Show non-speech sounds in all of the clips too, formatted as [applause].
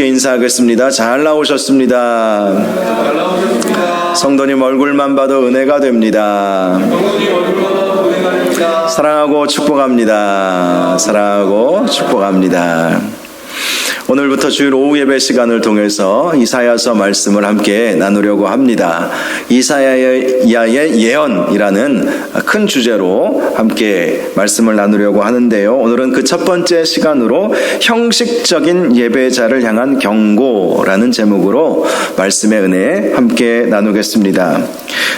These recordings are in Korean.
함께 인사하겠습니다. 잘 나오셨습니다. 성도님 얼굴만 봐도 은혜가 됩니다. 사랑하고 축복합니다. 사랑하고 축복합니다. 오늘부터 주일 오후 예배 시간을 통해서 이사야서 말씀을 함께 나누려고 합니다. 이사야의 예언이라는 큰 주제로 함께 말씀을 나누려고 하는데요. 오늘은 그 첫 번째 시간으로 형식적인 예배자를 향한 경고라는 제목으로 말씀의 은혜 함께 나누겠습니다.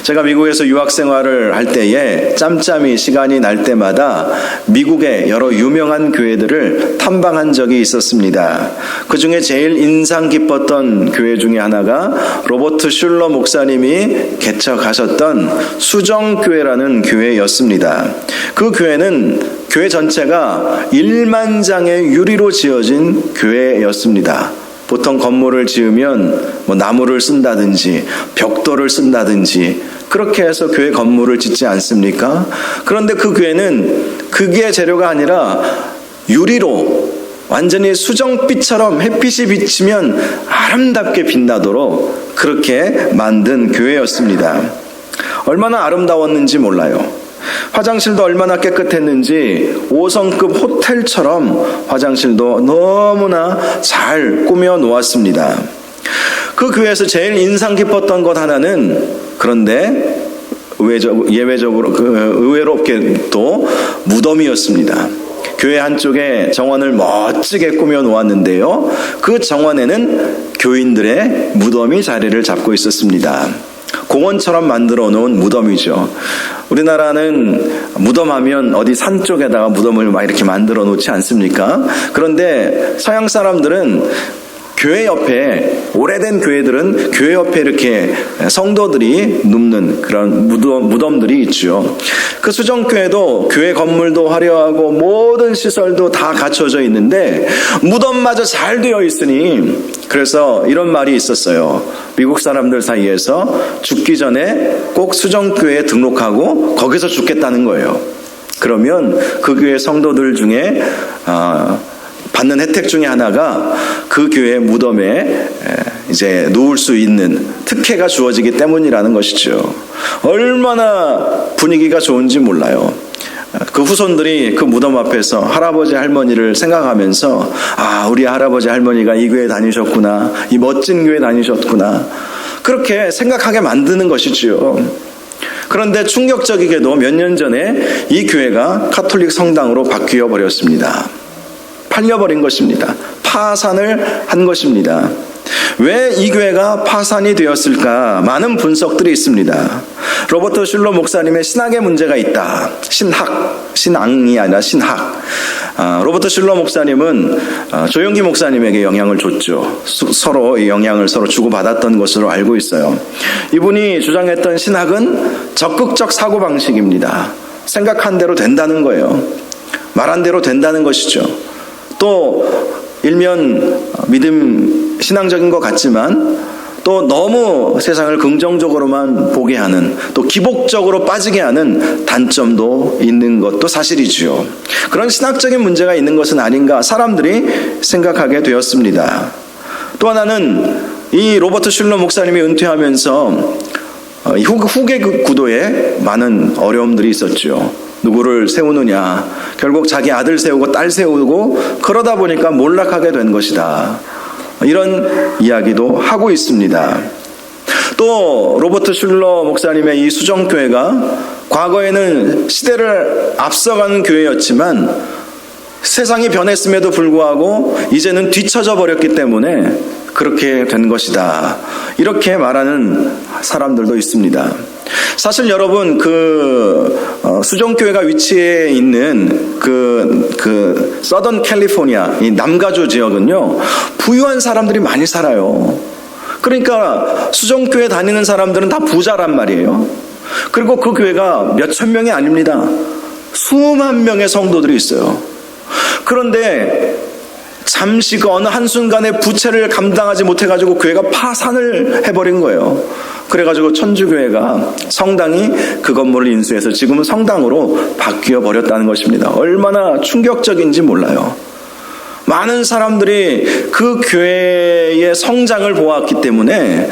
제가 미국에서 유학 생활을 할 때에 짬짬이 시간이 날 때마다 미국의 여러 유명한 교회들을 탐방한 적이 있었습니다. 그 중에 제일 인상 깊었던 교회 중에 하나가 로버트 슐러 목사님이 개척하셨던 수정교회라는 교회였습니다. 그 교회는 교회 전체가 1만 장의 유리로 지어진 교회였습니다. 보통 건물을 지으면 뭐 나무를 쓴다든지 벽돌을 쓴다든지 그렇게 해서 교회 건물을 짓지 않습니까? 그런데 그 교회는 그게 재료가 아니라 유리로 완전히 수정빛처럼 햇빛이 비치면 아름답게 빛나도록 그렇게 만든 교회였습니다. 얼마나 아름다웠는지 몰라요. 화장실도 얼마나 깨끗했는지 5성급 호텔처럼 화장실도 너무나 잘 꾸며 놓았습니다. 그 교회에서 제일 인상 깊었던 것 하나는 그런데 의외적, 예외적으로 그 의외롭게도 무덤이었습니다. 교회 한쪽에 정원을 멋지게 꾸며 놓았는데요. 그 정원에는 교인들의 무덤이 자리를 잡고 있었습니다. 공원처럼 만들어 놓은 무덤이죠. 우리나라는 무덤하면 어디 산 쪽에다가 무덤을 막 이렇게 만들어 놓지 않습니까? 그런데 서양 사람들은 교회 옆에 오래된 교회들은 교회 옆에 이렇게 성도들이 눕는 그런 무덤, 무덤 들이 있죠. 그 수정교회도 교회 건물도 화려하고 모든 시설도 다 갖춰져 있는데 무덤마저 잘 되어 있으니 그래서 이런 말이 있었어요. 미국 사람들 사이에서 죽기 전에 꼭 수정교회에 등록하고 거기서 죽겠다는 거예요. 그러면 그 교회 성도들 중에 어, 받는 혜택 중에 하나가 그 교회 무덤에 이제 놓을 수 있는 특혜가 주어지기 때문이라는 것이죠. 얼마나 분위기가 좋은지 몰라요. 그 후손들이 그 무덤 앞에서 할아버지 할머니를 생각하면서 아 우리 할아버지 할머니가 이 교회 다니셨구나 이 멋진 교회 다니셨구나 그렇게 생각하게 만드는 것이지요. 그런데 충격적이게도 몇 년 전에 이 교회가 카톨릭 성당으로 바뀌어 버렸습니다. 팔려버린 것입니다. 파산을 한 것입니다. 왜 이 교회가 파산이 되었을까? 많은 분석들이 있습니다. 로버트 슐러 목사님의 신학의 문제가 있다. 신학, 신앙이 아니라 신학. 아, 로버트 슐러 목사님은 아, 조영기 목사님에게 영향을 줬죠. 수, 서로 영향을 서로 주고받았던 것으로 알고 있어요. 이분이 주장했던 신학은 적극적 사고방식입니다. 생각한 대로 된다는 거예요. 말한 대로 된다는 것이죠. 또 일면 믿음 신앙적인 것 같지만 또 너무 세상을 긍정적으로만 보게 하는 또 기복적으로 빠지게 하는 단점도 있는 것도 사실이지요. 그런 신학적인 문제가 있는 것은 아닌가 사람들이 생각하게 되었습니다. 또 하나는 이 로버트 슐러 목사님이 은퇴하면서 후계 구도에 많은 어려움들이 있었죠. 누구를 세우느냐. 결국 자기 아들 세우고 딸 세우고 그러다 보니까 몰락하게 된 것이다. 이런 이야기도 하고 있습니다. 또 로버트 슐러 목사님의 이 수정교회가 과거에는 시대를 앞서가는 교회였지만 세상이 변했음에도 불구하고 이제는 뒤처져 버렸기 때문에 그렇게 된 것이다. 이렇게 말하는 사람들도 있습니다. 사실 여러분 그 어, 수정교회가 위치해 있는 그, 그 서던 캘리포니아 이 남가주 지역은요 부유한 사람들이 많이 살아요. 그러니까 수정교회 다니는 사람들은 다 부자란 말이에요. 그리고 그 교회가 몇천 명이 아닙니다. 수만 명의 성도들이 있어요. 그런데 잠시 그 어느 한순간에 부채를 감당하지 못해가지고 교회가 파산을 해버린 거예요. 그래가지고 천주교회가 성당이 그 건물을 인수해서 지금은 성당으로 바뀌어 버렸다는 것입니다. 얼마나 충격적인지 몰라요. 많은 사람들이 그 교회의 성장을 보았기 때문에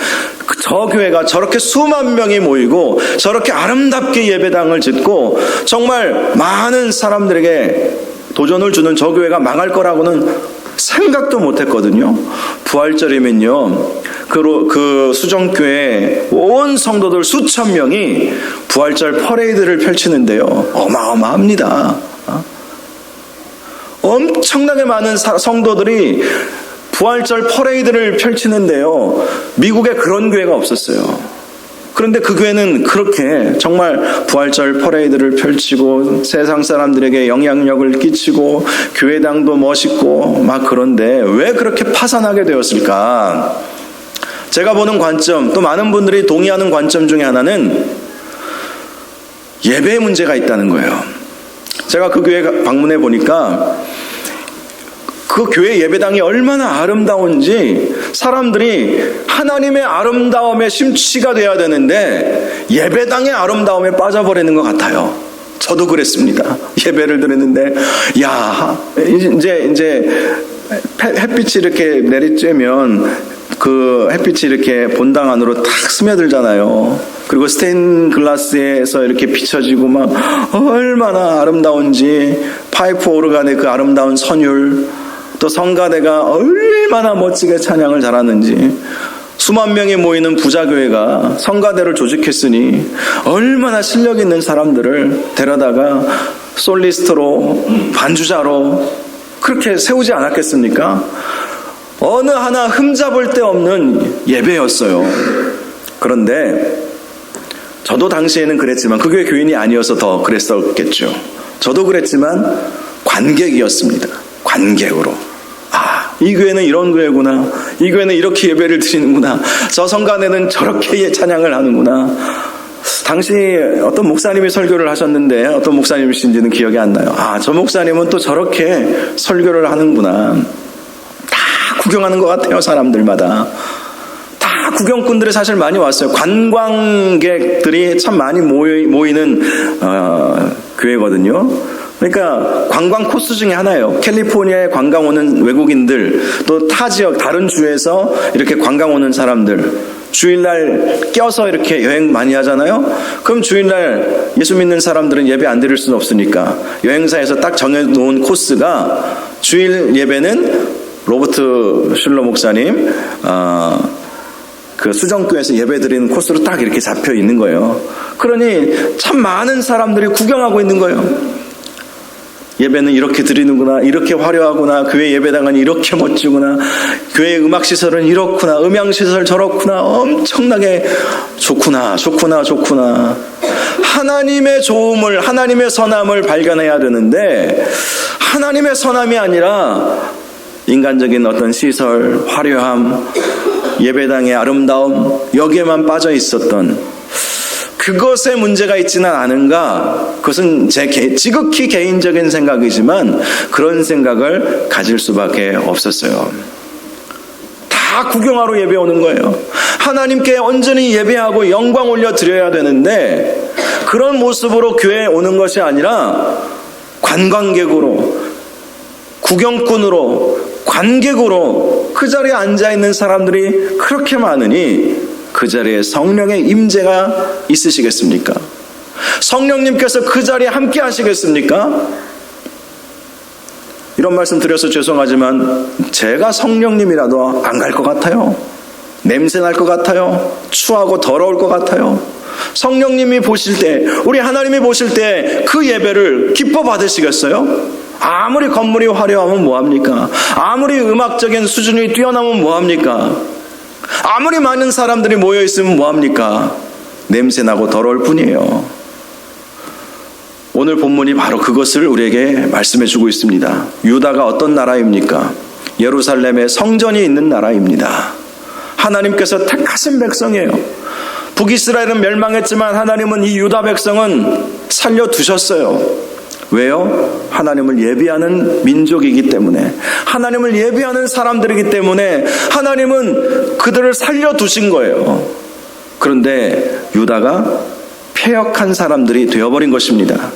그저 교회가 저렇게 수만 명이 모이고 저렇게 아름답게 예배당을 짓고 정말 많은 사람들에게 도전을 주는 저 교회가 망할 거라고는 생각도 못 했거든요. 부활절이면요. 그, 그 수정교회 온 성도들 수천 명이 부활절 퍼레이드를 펼치는데요. 어마어마합니다. 어? 엄청나게 많은 사- 성도들이 부활절 퍼레이드를 펼치는데요. 미국에 그런 교회가 없었어요. 그런데 그 교회는 그렇게 정말 부활절 퍼레이드를 펼치고 세상 사람들에게 영향력을 끼치고 교회당도 멋있고 막 그런데 왜 그렇게 파산하게 되었을까? 제가 보는 관점, 또 많은 분들이 동의하는 관점 중에 하나는 예배에 문제가 있다는 거예요. 제가 그 교회 방문해 보니까 그 교회 예배당이 얼마나 아름다운지 사람들이 하나님의 아름다움에 심취가 돼야 되는데 예배당의 아름다움에 빠져버리는 것 같아요. 저도 그랬습니다. 예배를 드렸는데 야 이제 이제 햇빛이 이렇게 내리쬐면 그 햇빛이 이렇게 본당 안으로 탁 스며들잖아요. 그리고 스테인 글라스에서 이렇게 비춰지고 막 얼마나 아름다운지 파이프 오르간의 그 아름다운 선율 또 성가대가 얼마나 멋지게 찬양을 잘하는지 수만 명이 모이는 부자교회가 성가대를 조직했으니 얼마나 실력 있는 사람들을 데려다가 솔리스트로 반주자로 그렇게 세우지 않았겠습니까? 어느 하나 흠잡을 데 없는 예배였어요. 그런데 저도 당시에는 그랬지만 그 교회 교인이 아니어서 더 그랬었겠죠. 저도 그랬지만 관객이었습니다. 관객으로. 아, 이 교회는 이런 교회구나. 이 교회는 이렇게 예배를 드리는구나. 저 성간에는 저렇게 찬양을 하는구나. 당시 어떤 목사님이 설교를 하셨는데 어떤 목사님이신지는 기억이 안 나요. 아, 저 목사님은 또 저렇게 설교를 하는구나. 다 구경하는 것 같아요, 사람들마다. 다 구경꾼들이 사실 많이 왔어요. 관광객들이 참 많이 모이, 모이는 어, 교회거든요. 그러니까 관광 코스 중에 하나예요. 캘리포니아에 관광 오는 외국인들, 또 타 지역 다른 주에서 이렇게 관광 오는 사람들, 주일날 껴서 이렇게 여행 많이 하잖아요. 그럼 주일날 예수 믿는 사람들은 예배 안 드릴 수는 없으니까 여행사에서 딱 정해놓은 코스가 주일 예배는 로버트 슐러 목사님, 어, 그 수정교에서 예배 드리는 코스로 딱 이렇게 잡혀 있는 거예요. 그러니 참 많은 사람들이 구경하고 있는 거예요. 예배는 이렇게 드리는구나, 이렇게 화려하구나, 교회 예배당은 이렇게 멋지구나, 교회 음악 시설은 이렇구나, 음향 시설 저렇구나, 엄청나게 좋구나, 좋구나, 좋구나. 하나님의 좋음을, 하나님의 선함을 발견해야 되는데, 하나님의 선함이 아니라 인간적인 어떤 시설, 화려함, 예배당의 아름다움, 여기에만 빠져 있었던 그것에 문제가 있지는 않은가? 그것은 제 개, 지극히 개인적인 생각이지만 그런 생각을 가질 수밖에 없었어요. 다 구경하러 예배 오는 거예요. 하나님께 온전히 예배하고 영광 올려 드려야 되는데 그런 모습으로 교회에 오는 것이 아니라 관광객으로 구경꾼으로 관객으로 그 자리에 앉아 있는 사람들이 그렇게 많으니 그 자리에 성령의 임재가 있으시겠습니까? 성령님께서 그 자리에 함께 하시겠습니까? 이런 말씀 드려서 죄송하지만 제가 성령님이라도 안 갈 것 같아요. 냄새 날 것 같아요. 추하고 더러울 것 같아요. 성령님이 보실 때, 우리 하나님이 보실 때 그 예배를 기뻐 받으시겠어요? 아무리 건물이 화려하면 뭐합니까? 아무리 음악적인 수준이 뛰어나면 뭐합니까? 아무리 많은 사람들이 모여 있으면 뭐합니까? 냄새나고 더러울 뿐이에요. 오늘 본문이 바로 그것을 우리에게 말씀해 주고 있습니다. 유다가 어떤 나라입니까? 예루살렘에 성전이 있는 나라입니다. 하나님께서 택하신 백성이에요. 북이스라엘은 멸망했지만 하나님은 이 유다 백성은 살려두셨어요. 왜요? 하나님을 예비하는 민족이기 때문에 하나님을 예비하는 사람들이기 때문에 하나님은 그들을 살려두신 거예요. 그런데 유다가 폐역한 사람들이 되어버린 것입니다.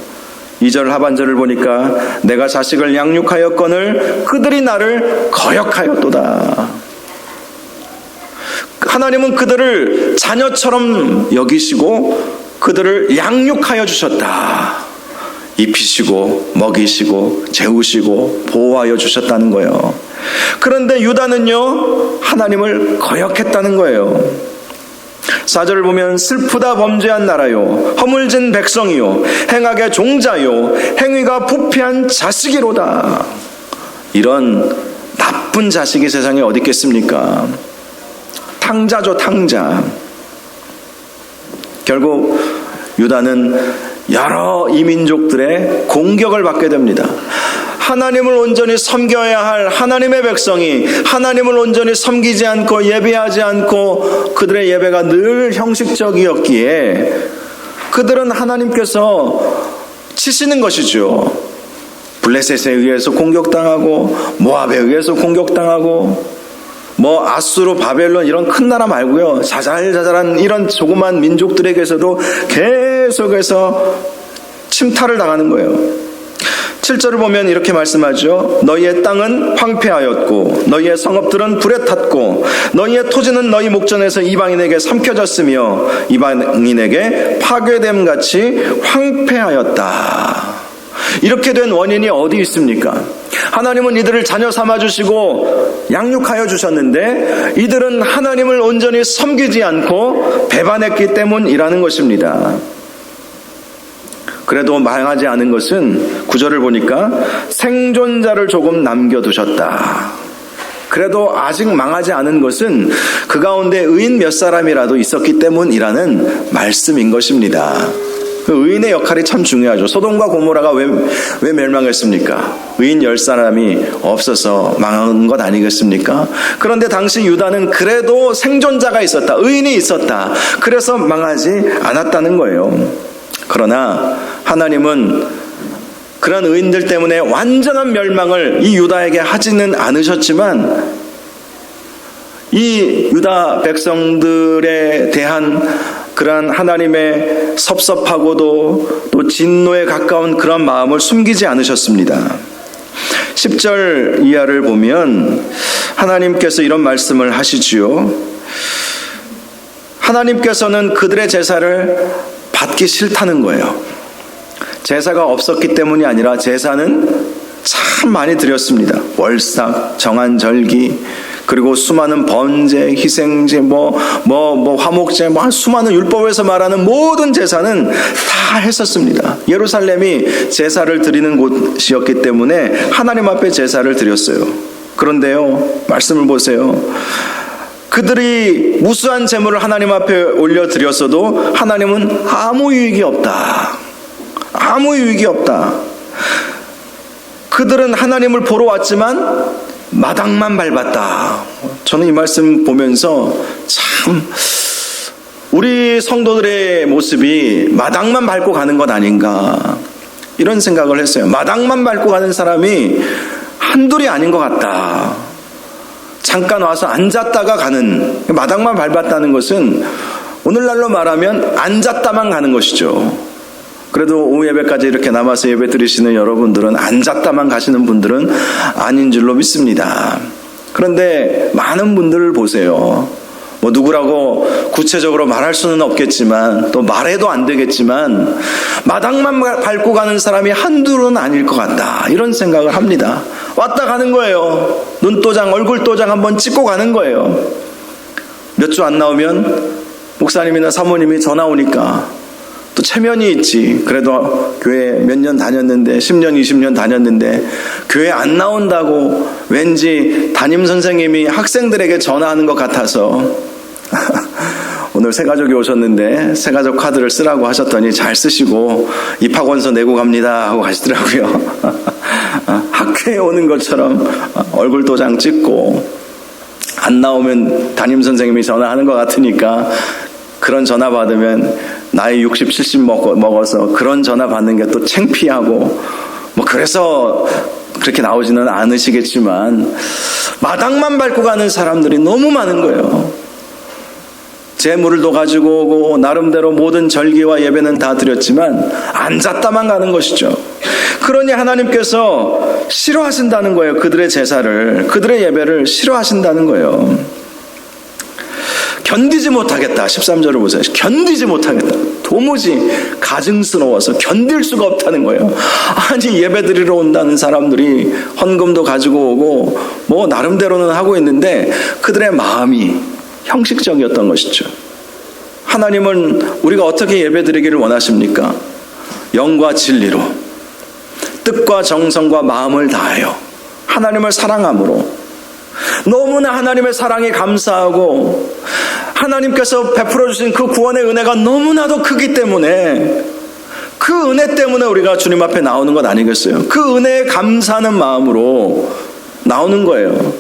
2절 하반절을 보니까 내가 자식을 양육하였거늘 그들이 나를 거역하였도다. 하나님은 그들을 자녀처럼 여기시고 그들을 양육하여 주셨다. 입히시고 먹이시고 재우시고 보호하여 주셨다는 거예요. 그런데 유다는요 하나님을 거역했다는 거예요. 사절을 보면 슬프다 범죄한 나라요 허물진 백성이요 행악의 종자요 행위가 부패한 자식이로다. 이런 나쁜 자식이 세상에 어디 있겠습니까? 탕자죠 탕자. 결국 유다는 여러 이민족들의 공격을 받게 됩니다. 하나님을 온전히 섬겨야 할 하나님의 백성이 하나님을 온전히 섬기지 않고 예배하지 않고 그들의 예배가 늘 형식적이었기에 그들은 하나님께서 치시는 것이죠. 블레셋에 의해서 공격당하고 모압에 의해서 공격당하고 뭐 아수르 바벨론 이런 큰 나라 말고요. 자잘자잘한 이런 조그만 민족들에게서도 계속해서 침탈을 당하는 거예요. 7절을 보면 이렇게 말씀하죠. 너희의 땅은 황폐하였고 너희의 성읍들은 불에 탔고 너희의 토지는 너희 목전에서 이방인에게 삼켜졌으며 이방인에게 파괴됨 같이 황폐하였다. 이렇게 된 원인이 어디 있습니까? 하나님은 이들을 자녀 삼아 주시고 양육하여 주셨는데 이들은 하나님을 온전히 섬기지 않고 배반했기 때문이라는 것입니다. 그래도 망하지 않은 것은 구절을 보니까 생존자를 조금 남겨두셨다. 그래도 아직 망하지 않은 것은 그 가운데 의인 몇 사람이라도 있었기 때문이라는 말씀인 것입니다. 그 의인의 역할이 참 중요하죠. 소돔과 고모라가 왜, 왜 멸망했습니까? 의인 열 사람이 없어서 망한 것 아니겠습니까? 그런데 당시 유다는 그래도 생존자가 있었다. 의인이 있었다. 그래서 망하지 않았다는 거예요. 그러나 하나님은 그런 의인들 때문에 완전한 멸망을 이 유다에게 하지는 않으셨지만 이 유다 백성들에 대한 그러한 하나님의 섭섭하고도 또 진노에 가까운 그런 마음을 숨기지 않으셨습니다. 10절 이하를 보면 하나님께서 이런 말씀을 하시지요. 하나님께서는 그들의 제사를 받기 싫다는 거예요. 제사가 없었기 때문이 아니라 제사는 참 많이 드렸습니다. 월삭, 정한절기, 그리고 수많은 번제, 희생제, 뭐, 뭐, 뭐, 화목제, 뭐, 수많은 율법에서 말하는 모든 제사는 다 했었습니다. 예루살렘이 제사를 드리는 곳이었기 때문에 하나님 앞에 제사를 드렸어요. 그런데요, 말씀을 보세요. 그들이 무수한 재물을 하나님 앞에 올려드렸어도 하나님은 아무 유익이 없다. 아무 유익이 없다. 그들은 하나님을 보러 왔지만 마당만 밟았다. 저는 이 말씀 보면서 참 우리 성도들의 모습이 마당만 밟고 가는 것 아닌가 이런 생각을 했어요. 마당만 밟고 가는 사람이 한둘이 아닌 것 같다. 잠깐 와서 앉았다가 가는 마당만 밟았다는 것은 오늘날로 말하면 앉았다만 가는 것이죠. 그래도 오후 예배까지 이렇게 남아서 예배 드리시는 여러분들은 앉았다만 가시는 분들은 아닌 줄로 믿습니다. 그런데 많은 분들을 보세요. 뭐 누구라고 구체적으로 말할 수는 없겠지만 또 말해도 안 되겠지만 마당만 밟고 가는 사람이 한둘은 아닐 것 같다. 이런 생각을 합니다. 왔다 가는 거예요. 눈도장, 얼굴도장 한번 찍고 가는 거예요. 몇 주 안 나오면 목사님이나 사모님이 전화 오니까 또 체면이 있지. 그래도 교회 몇 년 다녔는데, 10년, 20년 다녔는데, 교회 안 나온다고 왠지 담임 선생님이 학생들에게 전화하는 것 같아서, [laughs] 오늘 새 가족이 오셨는데, 새 가족 카드를 쓰라고 하셨더니 잘 쓰시고, 입학원서 내고 갑니다. 하고 가시더라고요. [laughs] 학교에 오는 것처럼 얼굴 도장 찍고, 안 나오면 담임 선생님이 전화하는 것 같으니까, 그런 전화 받으면 나이 60, 70 먹어서 그런 전화 받는 게 또 창피하고 뭐 그래서 그렇게 나오지는 않으시겠지만 마당만 밟고 가는 사람들이 너무 많은 거예요. 재물도 가지고 오고 나름대로 모든 절기와 예배는 다 드렸지만 앉았다만 가는 것이죠. 그러니 하나님께서 싫어하신다는 거예요. 그들의 제사를 그들의 예배를 싫어하신다는 거예요. 견디지 못하겠다. 13절을 보세요. 견디지 못하겠다. 도무지 가증스러워서 견딜 수가 없다는 거예요. 아니, 예배 드리러 온다는 사람들이 헌금도 가지고 오고, 뭐, 나름대로는 하고 있는데, 그들의 마음이 형식적이었던 것이죠. 하나님은 우리가 어떻게 예배 드리기를 원하십니까? 영과 진리로, 뜻과 정성과 마음을 다하여, 하나님을 사랑함으로, 너무나 하나님의 사랑이 감사하고 하나님께서 베풀어 주신 그 구원의 은혜가 너무나도 크기 때문에 그 은혜 때문에 우리가 주님 앞에 나오는 것 아니겠어요? 그 은혜에 감사하는 마음으로 나오는 거예요.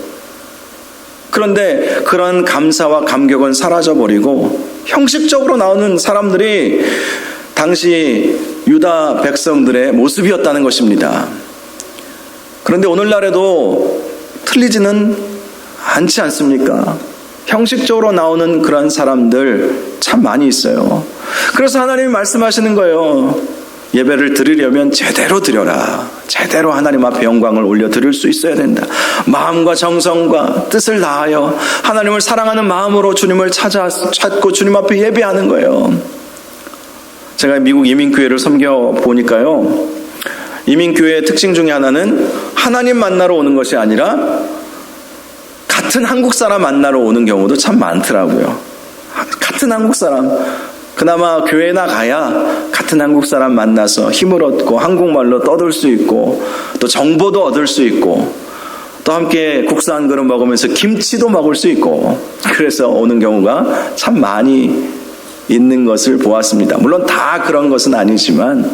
그런데 그런 감사와 감격은 사라져 버리고 형식적으로 나오는 사람들이 당시 유다 백성들의 모습이었다는 것입니다. 그런데 오늘날에도 틀리지는 않지 않습니까? 형식적으로 나오는 그런 사람들 참 많이 있어요. 그래서 하나님이 말씀하시는 거예요. 예배를 드리려면 제대로 드려라. 제대로 하나님 앞에 영광을 올려 드릴 수 있어야 된다. 마음과 정성과 뜻을 다하여 하나님을 사랑하는 마음으로 주님을 찾아 찾고 주님 앞에 예배하는 거예요. 제가 미국 이민교회를 섬겨 보니까요. 이민교회의 특징 중에 하나는 하나님 만나러 오는 것이 아니라 같은 한국 사람 만나러 오는 경우도 참 많더라고요. 같은 한국 사람. 그나마 교회나 가야 같은 한국 사람 만나서 힘을 얻고 한국말로 떠들 수 있고 또 정보도 얻을 수 있고 또 함께 국수 한 그릇 먹으면서 김치도 먹을 수 있고 그래서 오는 경우가 참 많이 있는 것을 보았습니다. 물론 다 그런 것은 아니지만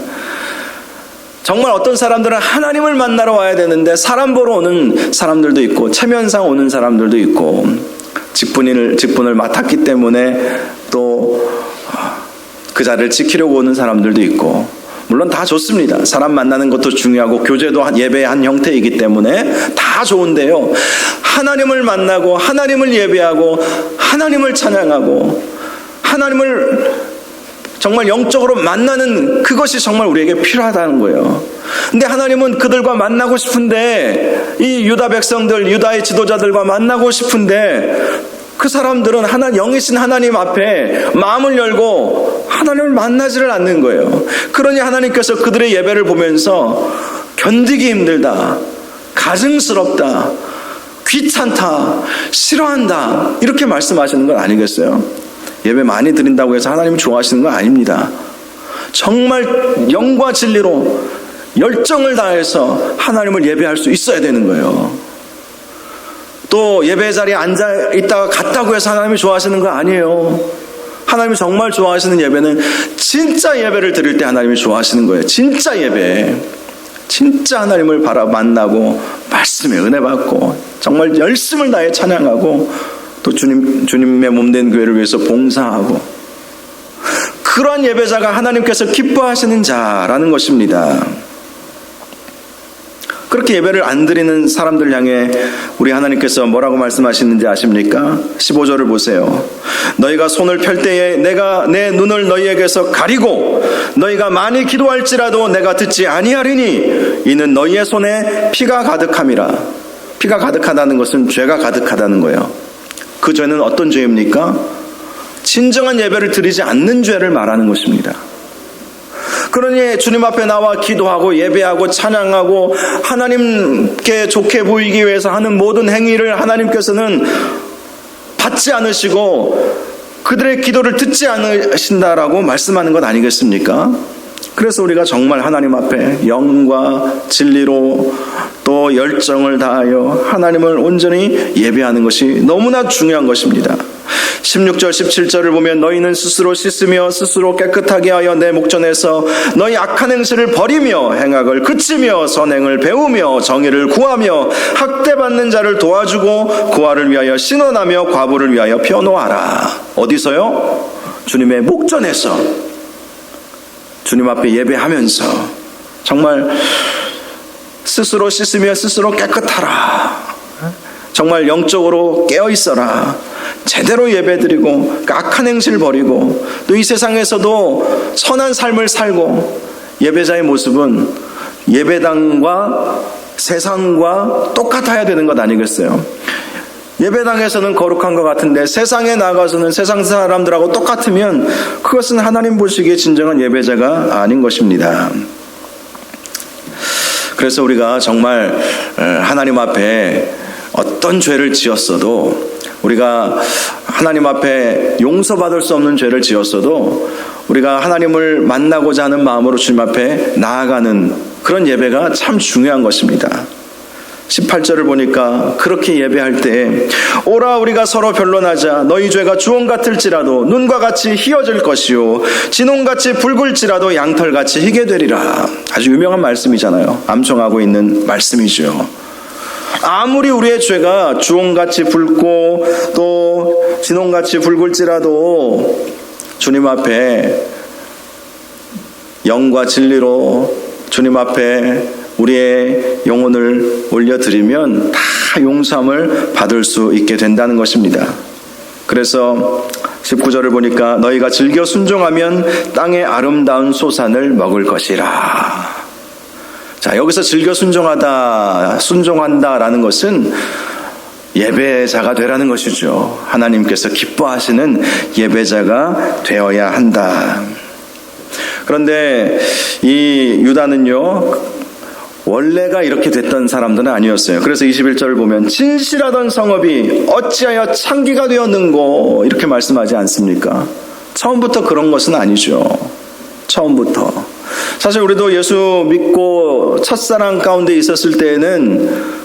정말 어떤 사람들은 하나님을 만나러 와야 되는데 사람 보러 오는 사람들도 있고 체면상 오는 사람들도 있고 직분을 직분을 맡았기 때문에 또 그 자리를 지키려고 오는 사람들도 있고 물론 다 좋습니다. 사람 만나는 것도 중요하고 교제도 한 예배의 한 형태이기 때문에 다 좋은데요. 하나님을 만나고 하나님을 예배하고 하나님을 찬양하고 하나님을 정말 영적으로 만나는 그것이 정말 우리에게 필요하다는 거예요. 근데 하나님은 그들과 만나고 싶은데 이 유다 백성들, 유다의 지도자들과 만나고 싶은데 그 사람들은 하나 영이신 하나님 앞에 마음을 열고 하나님을 만나지를 않는 거예요. 그러니 하나님께서 그들의 예배를 보면서 견디기 힘들다, 가증스럽다, 귀찮다, 싫어한다 이렇게 말씀하시는 건 아니겠어요? 예배 많이 드린다고 해서 하나님이 좋아하시는 건 아닙니다. 정말 영과 진리로 열정을 다해서 하나님을 예배할 수 있어야 되는 거예요. 또 예배 자리에 앉아 있다가 갔다고 해서 하나님이 좋아하시는 거 아니에요. 하나님이 정말 좋아하시는 예배는 진짜 예배를 드릴 때 하나님이 좋아하시는 거예요. 진짜 예배. 진짜 하나님을 바라 만나고 말씀에 은혜 받고 정말 열심을 다해 찬양하고 또 주님 주님의 몸된 교회를 위해서 봉사하고 그러한 예배자가 하나님께서 기뻐하시는 자라는 것입니다. 그렇게 예배를 안 드리는 사람들 향해 우리 하나님께서 뭐라고 말씀하시는지 아십니까? 15절을 보세요. 너희가 손을 펼 때에 내가 내 눈을 너희에게서 가리고 너희가 많이 기도할지라도 내가 듣지 아니하리니 이는 너희의 손에 피가 가득함이라. 피가 가득하다는 것은 죄가 가득하다는 거예요. 그 죄는 어떤 죄입니까? 진정한 예배를 드리지 않는 죄를 말하는 것입니다. 그러니 주님 앞에 나와 기도하고 예배하고 찬양하고 하나님께 좋게 보이기 위해서 하는 모든 행위를 하나님께서는 받지 않으시고 그들의 기도를 듣지 않으신다라고 말씀하는 것 아니겠습니까? 그래서 우리가 정말 하나님 앞에 영과 진리로 또 열정을 다하여 하나님을 온전히 예배하는 것이 너무나 중요한 것입니다. 16절 17절을 보면 너희는 스스로 씻으며 스스로 깨끗하게 하여 내 목전에서 너희 악한 행실을 버리며 행악을 그치며 선행을 배우며 정의를 구하며 학대받는 자를 도와주고 고아를 위하여 신원하며 과부를 위하여 펴놓아라. 어디서요? 주님의 목전에서 주님 앞에 예배하면서 정말 스스로 씻으며 스스로 깨끗하라. 정말 영적으로 깨어 있어라. 제대로 예배드리고 악한 행실 버리고 또 이 세상에서도 선한 삶을 살고 예배자의 모습은 예배당과 세상과 똑같아야 되는 것 아니겠어요? 예배당에서는 거룩한 것 같은데 세상에 나가서는 세상 사람들하고 똑같으면 그것은 하나님 보시기에 진정한 예배자가 아닌 것입니다. 그래서 우리가 정말 하나님 앞에 어떤 죄를 지었어도 우리가 하나님 앞에 용서받을 수 없는 죄를 지었어도 우리가 하나님을 만나고자 하는 마음으로 주님 앞에 나아가는 그런 예배가 참 중요한 것입니다. 18절을 보니까 그렇게 예배할 때 오라 우리가 서로 변론하자. 너희 죄가 주홍 같을지라도 눈과 같이 희어질 것이요. 진홍같이 붉을지라도 양털같이 희게 되리라. 아주 유명한 말씀이잖아요. 암송하고 있는 말씀이죠. 아무리 우리의 죄가 주홍같이 붉고 또 진홍같이 붉을지라도 주님 앞에 영과 진리로 주님 앞에 우리의 영혼을 올려드리면 다 용서함을 받을 수 있게 된다는 것입니다. 그래서 19절을 보니까 너희가 즐겨 순종하면 땅의 아름다운 소산을 먹을 것이라. 자, 여기서 즐겨 순종하다, 순종한다라는 것은 예배자가 되라는 것이죠. 하나님께서 기뻐하시는 예배자가 되어야 한다. 그런데 이 유다는요, 원래가 이렇게 됐던 사람들은 아니었어요. 그래서 21절을 보면 진실하던 성업이 어찌하여 창기가 되었는고 이렇게 말씀하지 않습니까? 처음부터 그런 것은 아니죠. 처음부터. 사실 우리도 예수 믿고 첫사랑 가운데 있었을 때에는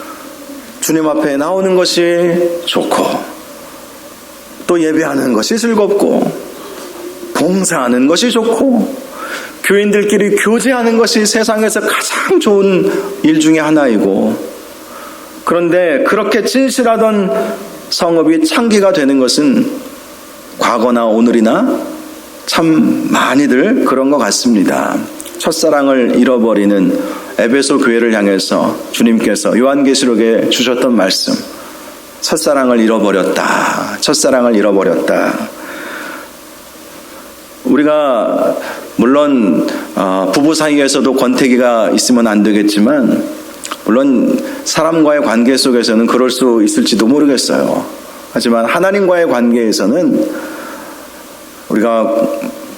주님 앞에 나오는 것이 좋고 또 예배하는 것이 즐겁고 봉사하는 것이 좋고 교인들끼리 교제하는 것이 세상에서 가장 좋은 일 중에 하나이고 그런데 그렇게 진실하던 성업이 창기가 되는 것은 과거나 오늘이나 참 많이들 그런 것 같습니다. 첫사랑을 잃어버리는 에베소 교회를 향해서 주님께서 요한계시록에 주셨던 말씀. 첫사랑을 잃어버렸다. 첫사랑을 잃어버렸다. 우리가 물론 어, 부부 사이에서도 권태기가 있으면 안 되겠지만 물론 사람과의 관계 속에서는 그럴 수 있을지도 모르겠어요. 하지만 하나님과의 관계에서는 우리가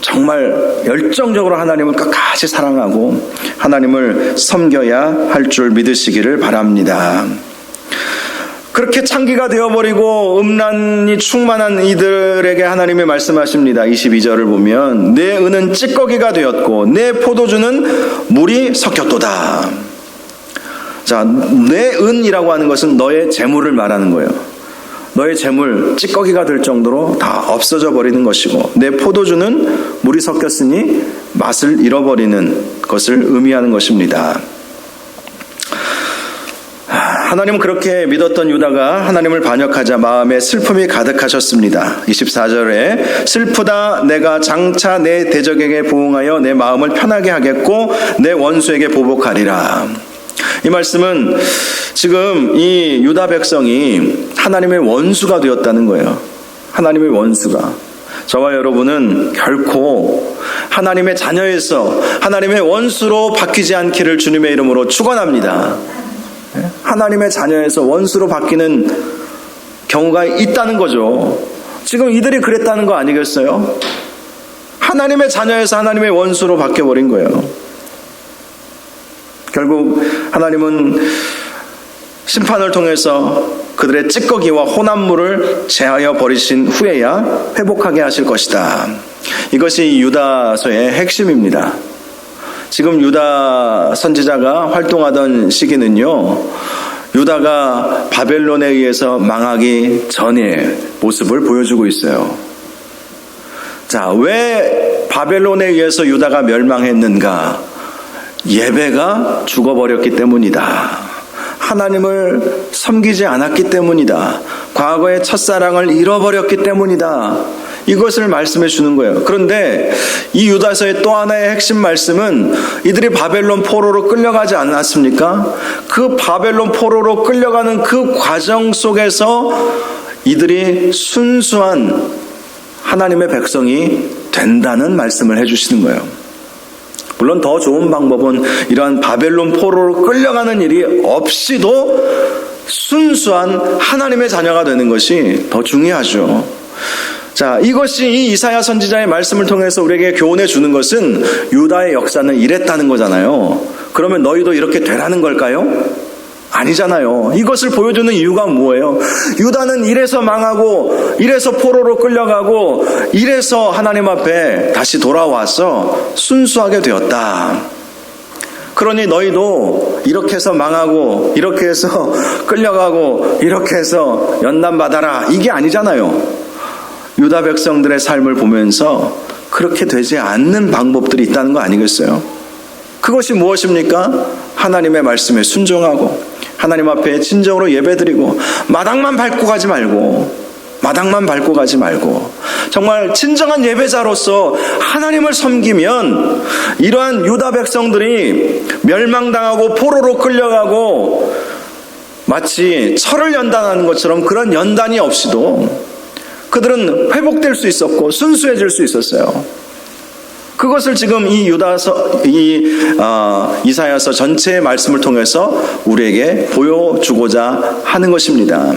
정말 열정적으로 하나님을 끝까지 사랑하고 하나님을 섬겨야 할 줄 믿으시기를 바랍니다. 그렇게 창기가 되어버리고 음란이 충만한 이들에게 하나님이 말씀하십니다. 22절을 보면 내 은은 찌꺼기가 되었고 내 포도주는 물이 섞였도다. 자, 내 은이라고 하는 것은 너의 재물을 말하는 거예요. 너의 재물 찌꺼기가 될 정도로 다 없어져 버리는 것이고 내 포도주는 물이 섞였으니 맛을 잃어버리는 것을 의미하는 것입니다. 하나님은 그렇게 믿었던 유다가 하나님을 반역하자 마음에 슬픔이 가득하셨습니다. 24절에 슬프다 내가 장차 내 대적에게 보응하여 내 마음을 편하게 하겠고 내 원수에게 보복하리라. 이 말씀은 지금 이 유다 백성이 하나님의 원수가 되었다는 거예요. 하나님의 원수가. 저와 여러분은 결코 하나님의 자녀에서 하나님의 원수로 바뀌지 않기를 주님의 이름으로 축원합니다. 하나님의 자녀에서 원수로 바뀌는 경우가 있다는 거죠. 지금 이들이 그랬다는 거 아니겠어요? 하나님의 자녀에서 하나님의 원수로 바뀌어버린 거예요. 결국 하나님은 심판을 통해서 그들의 찌꺼기와 혼합물을 제하여 버리신 후에야 회복하게 하실 것이다. 이것이 유다서의 핵심입니다. 지금 유다 선지자가 활동하던 시기는요, 유다가 바벨론에 의해서 망하기 전의 모습을 보여주고 있어요. 자, 왜 바벨론에 의해서 유다가 멸망했는가? 예배가 죽어버렸기 때문이다. 하나님을 섬기지 않았기 때문이다. 과거의 첫사랑을 잃어버렸기 때문이다. 이것을 말씀해 주는 거예요. 그런데 이 유다서의 또 하나의 핵심 말씀은 이들이 바벨론 포로로 끌려가지 않았습니까? 그 바벨론 포로로 끌려가는 그 과정 속에서 이들이 순수한 하나님의 백성이 된다는 말씀을 해 주시는 거예요. 물론 더 좋은 방법은 이러한 바벨론 포로로 끌려가는 일이 없이도 순수한 하나님의 자녀가 되는 것이 더 중요하죠. 자, 이것이 이 이사야 선지자의 말씀을 통해서 우리에게 교훈해 주는 것은 유다의 역사는 이랬다는 거잖아요. 그러면 너희도 이렇게 되라는 걸까요? 아니잖아요. 이것을 보여주는 이유가 뭐예요? 유다는 이래서 망하고, 이래서 포로로 끌려가고, 이래서 하나님 앞에 다시 돌아와서 순수하게 되었다. 그러니 너희도 이렇게 해서 망하고, 이렇게 해서 [laughs] 끌려가고, 이렇게 해서 연단받아라. 이게 아니잖아요. 유다 백성들의 삶을 보면서 그렇게 되지 않는 방법들이 있다는 거 아니겠어요? 그것이 무엇입니까? 하나님의 말씀에 순종하고 하나님 앞에 진정으로 예배드리고 마당만 밟고 가지 말고 마당만 밟고 가지 말고 정말 진정한 예배자로서 하나님을 섬기면 이러한 유다 백성들이 멸망당하고 포로로 끌려가고 마치 철을 연단하는 것처럼 그런 연단이 없이도 그들은 회복될 수 있었고 순수해질 수 있었어요. 그것을 지금 이 유다서 이 어, 이사야서 전체의 말씀을 통해서 우리에게 보여주고자 하는 것입니다.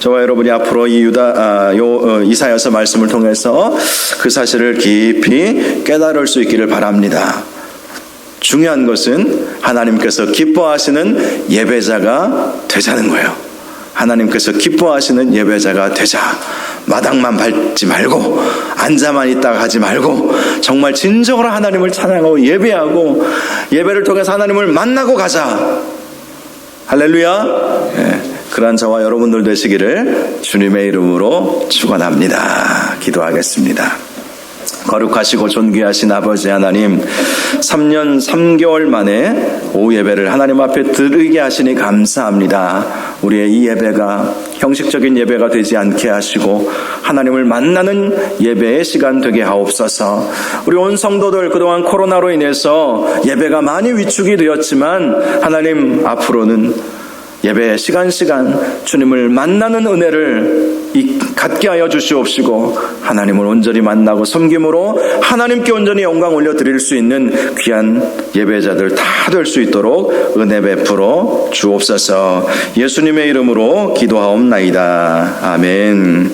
저와 여러분이 앞으로 이 유다 아, 요 어, 이사야서 말씀을 통해서 그 사실을 깊이 깨달을 수 있기를 바랍니다. 중요한 것은 하나님께서 기뻐하시는 예배자가 되자는 거예요. 하나님께서 기뻐하시는 예배자가 되자. 마당만 밟지 말고 앉아만 있다가 하지 말고 정말 진정으로 하나님을 찬양하고 예배하고 예배를 통해서 하나님을 만나고 가자. 할렐루야. 예, 그러한 저와 여러분들 되시기를 주님의 이름으로 축원합니다. 기도하겠습니다. 거룩하시고 존귀하신 아버지 하나님, 3년 3개월 만에 오후 예배를 하나님 앞에 드리게 하시니 감사합니다. 우리의 이 예배가 형식적인 예배가 되지 않게 하시고 하나님을 만나는 예배의 시간 되게 하옵소서. 우리 온 성도들 그동안 코로나로 인해서 예배가 많이 위축이 되었지만 하나님 앞으로는 예배 시간 시간 주님을 만나는 은혜를 갖게 하여 주시옵시고 하나님을 온전히 만나고 섬김으로 하나님께 온전히 영광 올려 드릴 수 있는 귀한 예배자들 다 될 수 있도록 은혜 베풀어 주옵소서. 예수님의 이름으로 기도하옵나이다. 아멘.